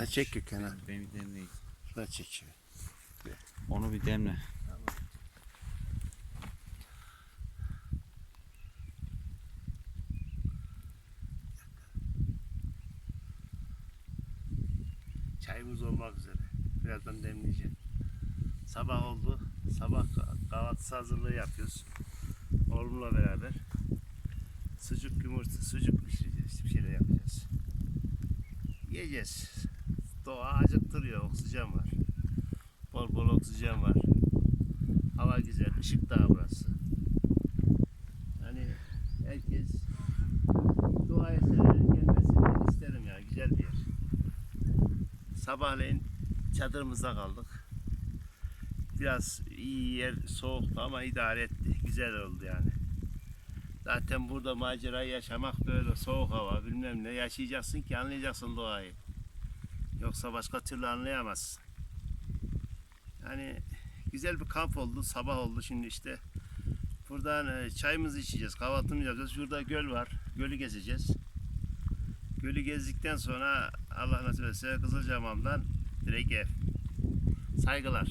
Ha çek kenar. Ben bir demleyeyim. Şuna çek. Onu bir demle. Çayımız olmak üzere. Birazdan demleyeceğim. Sabah oldu. Sabah kah- kahvaltısı hazırlığı yapıyoruz. Oğlumla beraber. Sucuk yumurta, sucuk pişireceğiz. Bir şeyler yapacağız. Yiyeceğiz. Doğa acıktırıyor. Oksijen var. Bol bol oksijen var. Hava güzel. Işık dağı burası. Hani herkes doğaya severek gelmesini isterim ya. Güzel bir yer. Sabahleyin çadırımızda kaldık. Biraz iyi yer soğuktu ama idare etti. Güzel oldu yani. Zaten burada macera yaşamak böyle soğuk hava bilmem ne yaşayacaksın ki anlayacaksın doğayı. Yoksa başka türlü anlayamazsın. Yani güzel bir kamp oldu. Sabah oldu şimdi işte. Buradan e, çayımızı içeceğiz. Kahvaltımızı yapacağız. Şurada göl var. Gölü gezeceğiz. Gölü gezdikten sonra Allah nasip etse Kızılcamam'dan direkt ev. Saygılar.